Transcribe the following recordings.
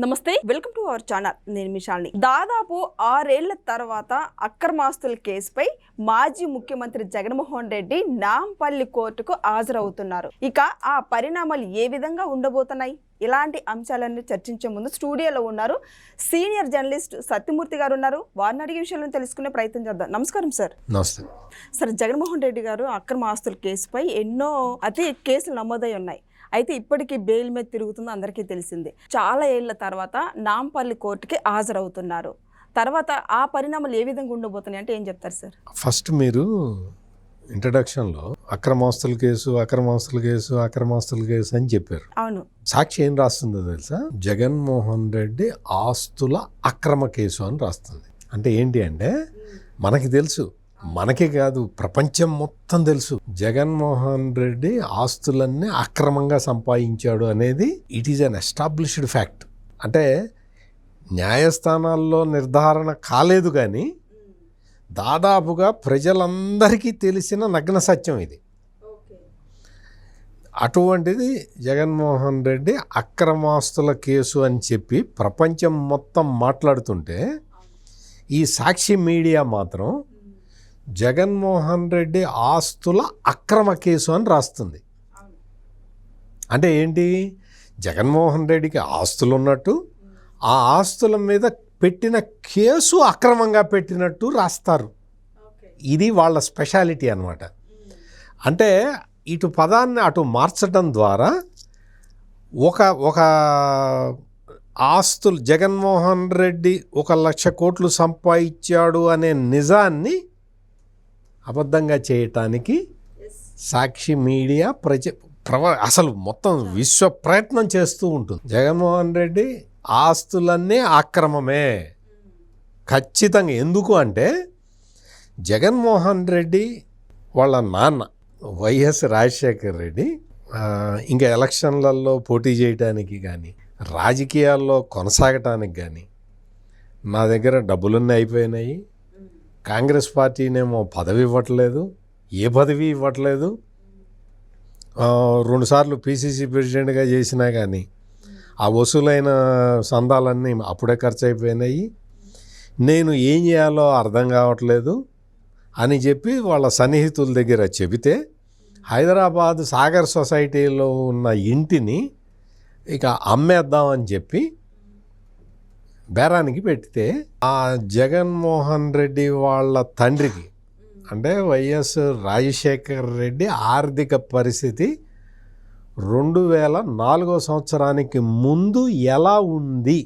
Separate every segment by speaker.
Speaker 1: నమస్తే welcome to our channel. నేను మిషాల్ని దాదాపు ఆరేళ్ళ తర్వాత అక్రమాస్తుల కేసుపై మాజీ ముఖ్యమంత్రి జగన్మోహన్ రెడ్డి నాంపల్లి కోర్టుకు హాజరవుతున్నారు. ఇక ఆ పరిణామాలు ఏ విధంగా ఉండబోతున్నాయి? ఇలాంటి అంశాలన్నీ చర్చించే ముందు స్టూడియోలో ఉన్నారు సీనియర్ జర్నలిస్ట్ సత్యమూర్తి గారు ఉన్నారు. వారిని అడిగే విషయాలను తెలుసుకునే ప్రయత్నం చేద్దాం. నమస్కారం సార్.
Speaker 2: నమస్తే.
Speaker 1: సార్ జగన్మోహన్ రెడ్డి గారు అక్రమ ఆస్తుల కేసుపై ఎన్నో అతి కేసులు నమోదై ఉన్నాయి. అయితే ఇప్పటికీ బెయిల్ మీద తిరుగుతుందో అందరికీ తెలిసిందే. చాలా ఏళ్ళ తర్వాత నాంపల్లి కోర్టుకి హాజరవుతున్నారు. తర్వాత ఆ పరిణామాలు ఏ విధంగా ఉండబోతున్నాయి? అంటే ఏం చెప్తారు సార్?
Speaker 2: ఫస్ట్ మీరు ఇంట్రడక్షన్లో అక్రమాస్తుల కేసు అక్రమాస్తుల కేసు అక్రమాస్తుల కేసు అని చెప్పారు.
Speaker 1: అవును.
Speaker 2: సాక్షి ఏం రాస్తుందో తెలుసా? జగన్మోహన్ రెడ్డి ఆస్తుల అక్రమ కేసు అని రాస్తుంది. అంటే ఏంటి అంటే మనకి తెలుసు మనకే కాదు ప్రపంచం మొత్తం తెలుసు. జగన్మోహన్ రెడ్డి ఆస్తులన్నీ అక్రమంగా సంపాదించాడు అనేది it is an established fact అంటే న్యాయస్థానాల్లో నిర్ధారణ కాలేదు కానీ దాదాపుగా ప్రజలందరికీ తెలిసిన నగ్న సత్యం ఇది. అటువంటిది జగన్మోహన్ రెడ్డి అక్రమాస్తుల కేసు అని చెప్పి ప్రపంచం మొత్తం మాట్లాడుతుంటే ఈ సాక్షి మీడియా మాత్రం జగన్మోహన్ రెడ్డి ఆస్తుల అక్రమ కేసు అని రాస్తుంది. అంటే ఏంటి? జగన్మోహన్ రెడ్డికి ఆస్తులు ఉన్నట్టు ఆ ఆస్తుల మీద పెట్టిన కేసు అక్రమంగా పెట్టినట్టు రాస్తారు. ఇది వాళ్ళ స్పెషాలిటీ అనమాట అంటే ఇటు పదాన్ని అటు మార్చడం ద్వారా ఒక ఒక ఆస్తులు జగన్మోహన్ రెడ్డి ఒక లక్ష కోట్లు సంపాదించాడు అనే నిజాన్ని అబద్ధంగా చేయటానికి సాక్షి మీడియా ప్రజ ప్రవ అసలు మొత్తం విశ్వ ప్రయత్నం చేస్తూ ఉంటుంది. జగన్మోహన్ రెడ్డి ఆస్తులన్నీ అక్రమమే. ఖచ్చితంగా ఎందుకు అంటే జగన్మోహన్ రెడ్డి వాళ్ళ నాన్న వైఎస్ రాజశేఖర్ రెడ్డి ఇంకా ఎలక్షన్లలో పోటీ చేయటానికి కానీ రాజకీయాల్లో కొనసాగటానికి కానీ నా దగ్గర డబ్బులన్నీ అయిపోయినాయి. కాంగ్రెస్ పార్టీనేమో పదవి ఇవ్వట్లేదు ఏ పదవి ఇవ్వట్లేదు. రెండుసార్లు పీసీసీ ప్రెసిడెంట్గా చేసినా కానీ ఆ వసూలైన సందాలన్నీ అప్పుడే ఖర్చు అయిపోయినాయి నేను ఏం చేయాలో అర్థం కావట్లేదు అని చెప్పి వాళ్ళ సన్నిహితుల దగ్గర చెబితే హైదరాబాద్ సాగర్ సొసైటీలో ఉన్న ఇంటిని ఇక అమ్మేద్దామని చెప్పి బేరానికి పెడితే ఆ జగన్మోహన్ రెడ్డి వాళ్ళ తండ్రికి అంటే వైఎస్ రాజశేఖర్ రెడ్డి ఆర్థిక పరిస్థితి రెండు వేల నాలుగో సంవత్సరానికి ముందు ఎలా ఉంది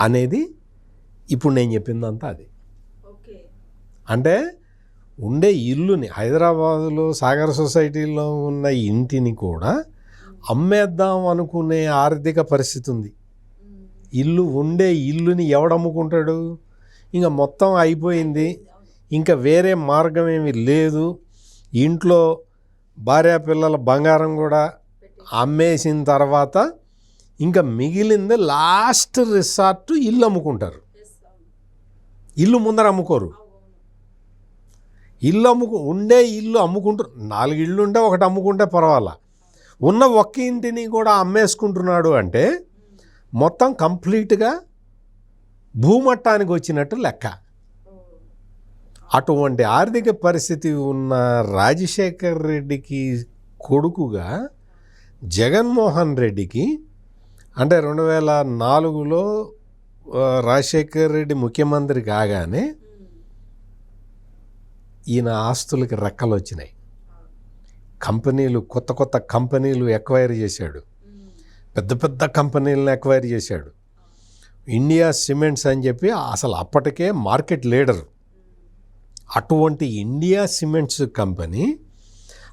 Speaker 2: అనేది ఇప్పుడు నేను చెప్పిందంతా అది. అంటే ఉండే ఇల్లుని హైదరాబాదులో సాగర్ సొసైటీలో ఉన్న ఇంటిని కూడా అమ్మేద్దాం అనుకునే ఆర్థిక పరిస్థితి ఉంది. ఇల్లు ఉండే ఇల్లుని ఎవడమ్ముకుంటాడు? ఇంకా మొత్తం అయిపోయింది. ఇంకా వేరే మార్గం ఏమీ లేదు. ఇంట్లో భార్య పిల్లల బంగారం కూడా అమ్మేసిన తర్వాత ఇంకా మిగిలింది లాస్ట్ రిసార్ట్ ఇల్లు అమ్ముకుంటారు. ఇల్లు ముందర అమ్ముకోరు. ఇల్లు అమ్ముకు ఉండే ఇల్లు అమ్ముకుంటారు నాలుగు ఇళ్ళు ఉంటే ఒకటి అమ్ముకుంటే పర్వాలా? ఉన్న ఒక్క ఇంటిని కూడా అమ్మేసుకుంటున్నాడు అంటే మొత్తం కంప్లీట్గా భూమట్టానికి వచ్చినట్టు లెక్క. అటువంటి ఆర్థిక పరిస్థితి ఉన్న రాజశేఖర్ రెడ్డికి కొడుకుగా జగన్మోహన్ రెడ్డికి అంటే రెండు వేల నాలుగులో రాజశేఖర్ రెడ్డి ముఖ్యమంత్రి కాగానే ఈయన ఆస్తులకి రెక్కలు వచ్చినాయి కంపెనీలు కొత్త కొత్త కంపెనీలు ఎక్వైర్ చేశాడు. పెద్ద పెద్ద కంపెనీలను ఎక్వైర్ చేశాడు. ఇండియా సిమెంట్స్ అని చెప్పి అసలు అప్పటికే మార్కెట్ లీడర్ అటువంటి ఇండియా సిమెంట్స్ కంపెనీ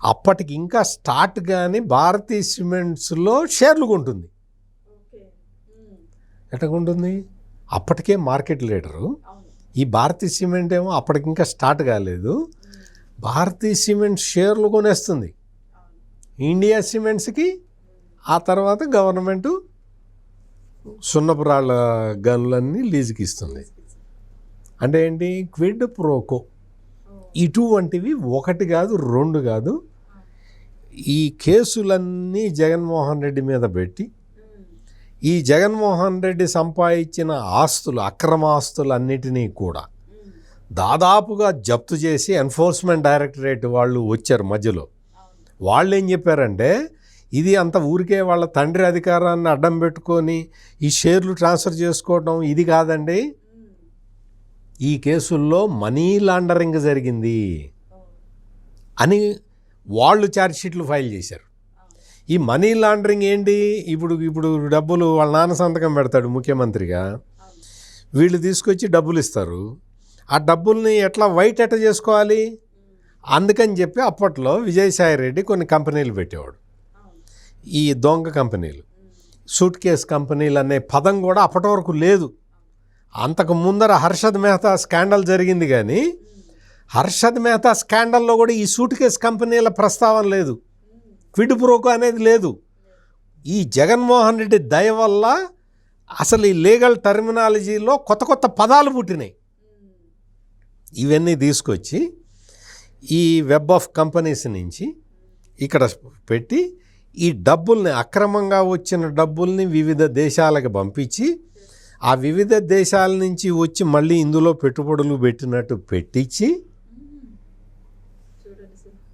Speaker 2: అప్పటికి ఇంకా స్టార్ట్ కానీ భారతీయ సిమెంట్స్లో షేర్లు కొంటుంది. ఎట్లా కొంటుంది? అప్పటికే మార్కెట్ లీడరు ఈ భారతీయ సిమెంట్ ఏమో అప్పటికి ఇంకా స్టార్ట్ కాలేదు. భారతీయ సిమెంట్ షేర్లు కొనేస్తుంది. ఇండియా సిమెంట్స్కి ఆ తర్వాత గవర్నమెంట్ సున్నపు రాళ్ళ గనులన్నీ లీజుకి ఇస్తుంది అంటే ఏంటి? Quid pro quo. ఇటువంటివి ఒకటి కాదు రెండు కాదు. ఈ కేసులన్నీ జగన్మోహన్ రెడ్డి మీద పెట్టి ఈ జగన్మోహన్ రెడ్డి సంపాదించిన ఆస్తులు అక్రమ ఆస్తులన్నిటినీ కూడా దాదాపుగా జప్తు చేసి ఎన్ఫోర్స్మెంట్ డైరెక్టరేట్ వాళ్ళు వచ్చారు మధ్యలో. వాళ్ళు ఏం చెప్పారంటే ఇది అంత ఊరికే వాళ్ళ తండ్రి అధికారాన్ని అడ్డం పెట్టుకొని ఈ షేర్లు ట్రాన్స్ఫర్ చేసుకోవడం ఇది కాదండి. ఈ కేసుల్లో మనీ లాండరింగ్ జరిగింది అని వాళ్ళు ఛార్జ్షీట్లు ఫైల్ చేశారు. ఈ మనీ లాండరింగ్ ఏంటి? ఇప్పుడు ఇప్పుడు డబ్బులు వాళ్ళ నాన్న సంతకం పెడతాడు ముఖ్యమంత్రిగా. వీళ్ళు తీసుకొచ్చి డబ్బులు ఇస్తారు. ఆ డబ్బుల్ని ఎట్లా వైట్ ఎట్ట చేసుకోవాలి? అందుకని చెప్పి అప్పట్లో విజయసాయి రెడ్డి కొన్ని కంపెనీలు పెట్టేవాడు. ఈ దొంగ కంపెనీలు. సూట్ కేస్ కంపెనీలు అనే పదం కూడా అప్పటి వరకు లేదు. అంతకు ముందర హర్షద్ మెహతా స్కాండల్ జరిగింది కానీ హర్షద్ మెహతా స్కాండల్లో కూడా ఈ సూట్ కేస్ కంపెనీల ప్రస్తావన లేదు. క్విడ్ ప్రోకో అనేది లేదు. ఈ జగన్మోహన్ రెడ్డి దయ వల్ల అసలు ఈ లీగల్ టర్మినాలజీలో కొత్త కొత్త పదాలు పుట్టినాయి. ఇవన్నీ తీసుకొచ్చి ఈ వెబ్ ఆఫ్ కంపెనీస్ నుంచి ఇక్కడ పెట్టి ఈ డబ్బుల్ని అక్రమంగా వచ్చిన డబ్బుల్ని వివిధ దేశాలకు పంపించి ఆ వివిధ దేశాల నుంచి వచ్చి మళ్ళీ ఇందులో పెట్టుబడులు పెట్టినట్టు పెట్టించి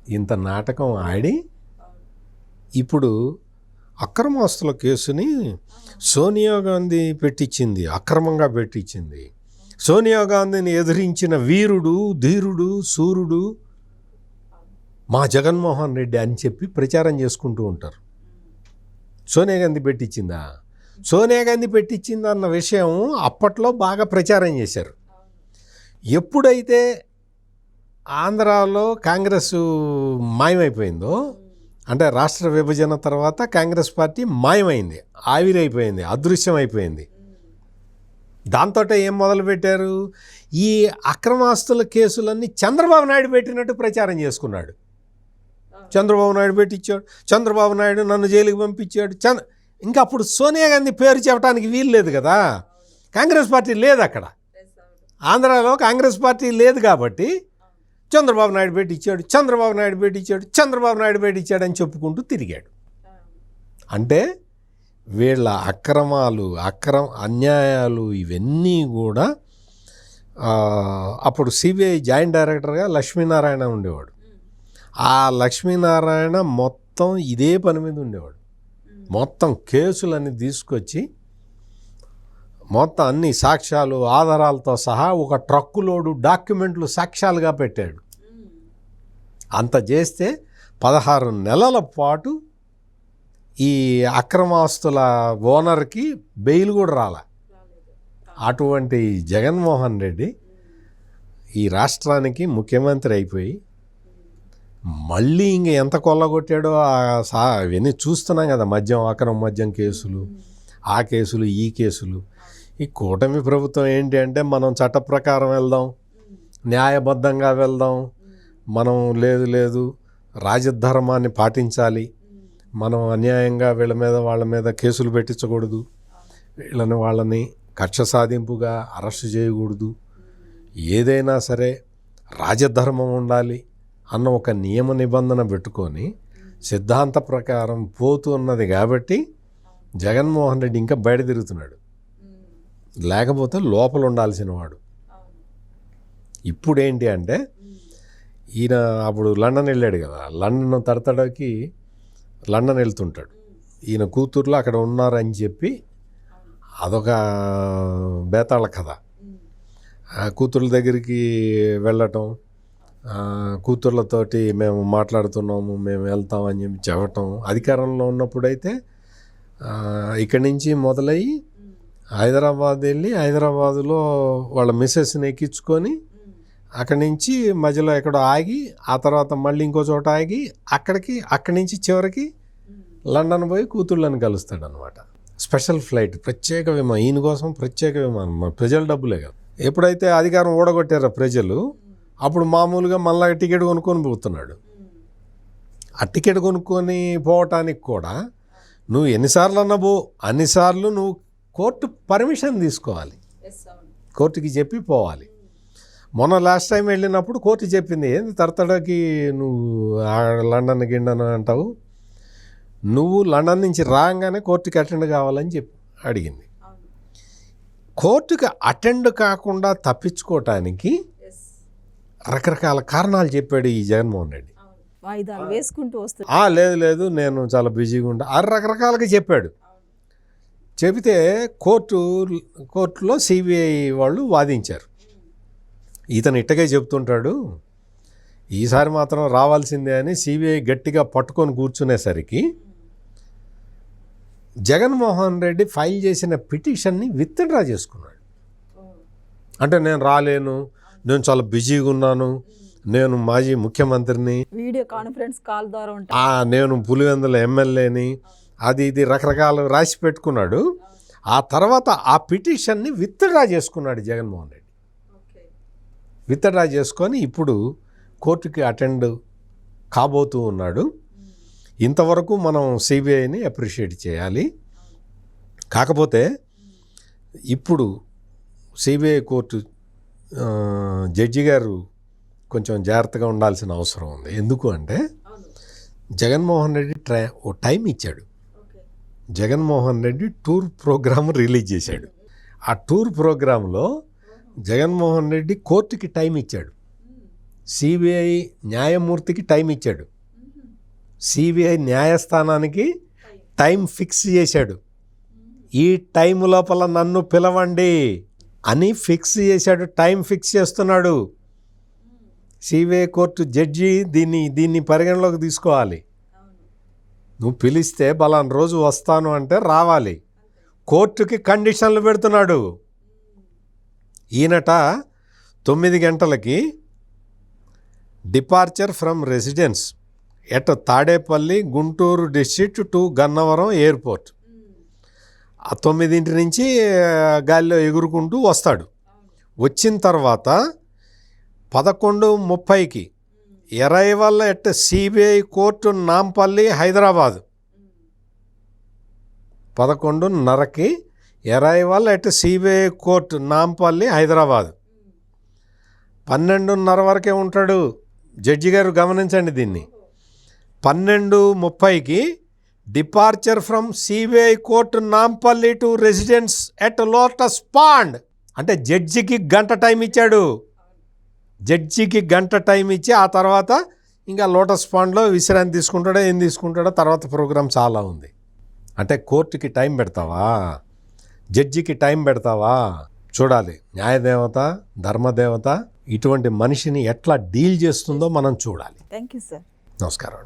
Speaker 2: ఇంత నాటకం ఆడి ఇప్పుడు అక్రమాస్తుల కేసుని సోనియా గాంధీ పెట్టించింది అక్రమంగా పెట్టించింది. సోనియా గాంధీని ఎదిరించిన వీరుడు ధీరుడు సూర్యుడు మా జగన్మోహన్ రెడ్డి అని చెప్పి ప్రచారం చేసుకుంటూ ఉంటారు. సోనియా గాంధీ పెట్టించిందా సోనియా గాంధీ పెట్టించిందా అన్న విషయం అప్పట్లో బాగా ప్రచారం చేశారు. ఎప్పుడైతే ఆంధ్రాలో కాంగ్రెస్ మాయమైపోయిందో అంటే రాష్ట్ర విభజన తర్వాత కాంగ్రెస్ పార్టీ మాయమైంది ఆవిరైపోయింది అదృశ్యం అయిపోయింది దాంతో ఏం మొదలుపెట్టారు? ఈ అక్రమాస్తుల కేసులన్నీ చంద్రబాబు నాయుడు పెట్టినట్టు ప్రచారం చేసుకున్నాడు. చంద్రబాబు నాయుడు పెట్టించాడు. చంద్రబాబు నాయుడు నన్ను జైలుకి పంపించాడు. చంద్ర ఇంకా అప్పుడు సోనియా గాంధీ పేరు చెప్పడానికి వీలు లేదు కదా? కాంగ్రెస్ పార్టీ లేదు అక్కడ. ఆంధ్రాలో కాంగ్రెస్ పార్టీ లేదు కాబట్టి చంద్రబాబు నాయుడు పెట్టించాడు. చంద్రబాబు నాయుడు పెట్టించాడు. చంద్రబాబు నాయుడు పెట్టించాడు అని చెప్పుకుంటూ తిరిగాడు. అంటే వీళ్ళ అక్రమాలు అక్రమ అన్యాయాలు ఇవన్నీ కూడా అప్పుడు సిబిఐ జాయింట్ డైరెక్టర్గా లక్ష్మీనారాయణ ఉండేవాడు. ఆ లక్ష్మీనారాయణ మొత్తం ఇదే పని మీద ఉండేవాడు. మొత్తం కేసులన్నీ తీసుకొచ్చి మొత్తం అన్ని సాక్ష్యాలు ఆధారాలతో సహా ఒక ట్రక్కు లోడు డాక్యుమెంట్లు సాక్ష్యాలుగా పెట్టాడు. అంత చేస్తే పదహారు నెలల పాటు ఈ అక్రమాస్తుల ఓనర్కి బెయిల్ కూడా రాలే. అటువంటి జగన్మోహన్ రెడ్డి ఈ రాష్ట్రానికి ముఖ్యమంత్రి అయిపోయి మళ్ళీ ఇంక ఎంత కొల్లగొట్టాడో సా ఇవన్నీ చూస్తున్నాం కదా మద్యం అక్రమ మద్యం కేసులు ఆ కేసులు ఈ కేసులు. ఈ కూటమి ప్రభుత్వం ఏంటి అంటే మనం చట్ట ప్రకారం వెళ్దాం న్యాయబద్ధంగా వెళ్దాం మనం లేదు లేదు రాజధర్మాన్ని పాటించాలి మనం అన్యాయంగా వీళ్ళ మీద వాళ్ళ మీద కేసులు పెట్టించకూడదు వీళ్ళని వాళ్ళని కక్ష సాధింపుగా అరెస్ట్ చేయకూడదు. ఏదైనా సరే రాజధర్మం ఉండాలి అన్న ఒక నియమ నిబంధన పెట్టుకొని సిద్ధాంత ప్రకారం పోతున్నది కాబట్టి జగన్మోహన్ రెడ్డి ఇంకా బయట తిరుగుతున్నాడు. లేకపోతే లోపల ఉండాల్సిన వాడు. ఇప్పుడు ఏంటి అంటే ఈయన అప్పుడు లండన్ వెళ్ళాడు కదా. లండన్ తడతడకి లండన్ వెళ్తుంటాడు. ఈయన కూతుర్లో అక్కడ ఉన్నారని చెప్పి అదొక బేతాళ కథ. ఆ కూతుర్ల దగ్గరికి వెళ్ళటం కూతుర్లతోటి మేము మాట్లాడుతున్నాము మేము వెళ్తామని చెప్పి చెప్పటం. అధికారంలో ఉన్నప్పుడైతే ఇక్కడి నుంచి మొదలయ్యి హైదరాబాద్ వెళ్ళి హైదరాబాదులో వాళ్ళ మిస్సెస్ని ఎక్కించుకొని అక్కడి నుంచి మధ్యలో ఎక్కడో ఆగి ఆ తర్వాత మళ్ళీ ఇంకో చోట ఆగి అక్కడికి అక్కడి నుంచి చివరికి లండన్ పోయి కూతుళ్ళని కలుస్తాడు అనమాట స్పెషల్ ఫ్లైట్ ప్రత్యేక విమానం. ఈయన కోసం ప్రత్యేక విమానం. ప్రజల డబ్బులే కదా. ఎప్పుడైతే అధికారం ఓడగొట్టారో ప్రజలు అప్పుడు మామూలుగా మళ్ళా టికెట్ కొనుక్కొని పోతున్నాడు. ఆ టికెట్ కొనుక్కొని పోవటానికి కూడా నువ్వు ఎన్నిసార్లు అన్నా పో అన్నిసార్లు నువ్వు కోర్టు పర్మిషన్ తీసుకోవాలి. కోర్టుకి చెప్పి పోవాలి. మొన్న లాస్ట్ టైం వెళ్ళినప్పుడు కోర్టు చెప్పింది ఏంది తరతడకి నువ్వు లండన్ గిండన్ అంటావు? నువ్వు లండన్ నుంచి రాగానే కోర్టుకి అటెండ్ కావాలని చెప్పి అడిగింది. కోర్టుకి అటెండ్ కాకుండా తప్పించుకోవటానికి రకరకాల కారణాలు చెప్పాడు ఈ జగన్మోహన్ రెడ్డి.
Speaker 1: వాయిదాలు వేసుకుంటూ వస్తుంది
Speaker 2: లేదు లేదు నేను చాలా బిజీగా ఉంటా ఆ రకరకాలుగా చెప్పాడు. చెబితే కోర్టు కోర్టులో సిబిఐ వాళ్ళు వాదించారు. ఇతను ఇట్టగే చెప్తుంటాడు ఈసారి మాత్రం రావాల్సిందే అని సిబిఐ గట్టిగా పట్టుకొని కూర్చునేసరికి జగన్మోహన్ రెడ్డి ఫైల్ చేసిన పిటిషన్ని విత్డ్రా చేసుకున్నాడు. అంటే నేను రాలేను నేను చాలా బిజీగా ఉన్నాను. నేను మాజీ ముఖ్యమంత్రిని.
Speaker 1: వీడియో కాన్ఫరెన్స్ కాల్ ద్వారా
Speaker 2: నేను పులివెందుల ఎమ్మెల్యేని అది ఇది రకరకాలు రాసి పెట్టుకున్నాడు. ఆ తర్వాత ఆ పిటిషన్ని విత్డ్రా చేసుకున్నాడు జగన్మోహన్ రెడ్డి. విత్డ్రా చేసుకొని ఇప్పుడు కోర్టుకి అటెండ్ కాబోతూ ఉన్నాడు. ఇంతవరకు మనం సిబిఐని అప్రిషియేట్ చేయాలి. కాకపోతే ఇప్పుడు సిబిఐ కోర్టు జడ్జి గారు కొంచెం జాగ్రత్తగా ఉండాల్సిన అవసరం ఉంది. ఎందుకు అంటే జగన్మోహన్ రెడ్డి ట్రై ఓ టైం ఇచ్చాడు. Jaganmohan Reddy tour programme release చేశాడు. ఆ టూర్ ప్రోగ్రాంలో జగన్మోహన్ రెడ్డి కోర్టుకి టైం ఇచ్చాడు. సిబిఐ న్యాయమూర్తికి టైం ఇచ్చాడు. సిబిఐ న్యాయస్థానానికి టైం ఫిక్స్ చేశాడు. ఈ టైం లోపల నన్ను పిలవండి. అని ఫిక్స్ చేశాడు టైం ఫిక్స్ చేస్తున్నాడు. సిబిఐ కోర్టు జడ్జి దీన్ని దీన్ని పరిగణలోకి తీసుకోవాలి. నువ్వు పిలిస్తే బలాన్ రోజు వస్తాను అంటే రావాలి. కోర్టుకి కండిషన్లు పెడుతున్నాడు. ఈయనట తొమ్మిది గంటలకి departure from residence at Tadepalli Guntur district to Gannavaram airport. తొమ్మిదింటి నుంచి గాలిలో ఎగురుకుంటూ వస్తాడు. వచ్చిన తర్వాత పదకొండు ముప్పైకి arrival at CBI court Nampally Hyderabad. పదకొండున్నరకి arrival at CBI court Nampally Hyderabad. పన్నెండున్నర వరకే ఉంటాడు. జడ్జి గారు గమనించండి దీన్ని. పన్నెండు ముప్పైకి departure from CBI court Nampally to residence at Lotus Pond. అంటే జడ్జికి గంట టైం ఇచ్చాడు. జడ్జికి గంట టైం ఇచ్చి ఆ తర్వాత ఇంకా లోటస్ పాండ్లో విశ్రాంతి తీసుకుంటాడో ఏం తీసుకుంటాడో తర్వాత ప్రోగ్రామ్ చాలా ఉంది. అంటే కోర్టుకి టైం పెడతావా? జడ్జికి టైం పెడతావా? చూడాలి. న్యాయదేవత ధర్మదేవత ఇటువంటి మనిషిని ఎట్లా డీల్ చేస్తుందో మనం చూడాలి.
Speaker 1: థ్యాంక్ యూ సార్
Speaker 2: నమస్కారం.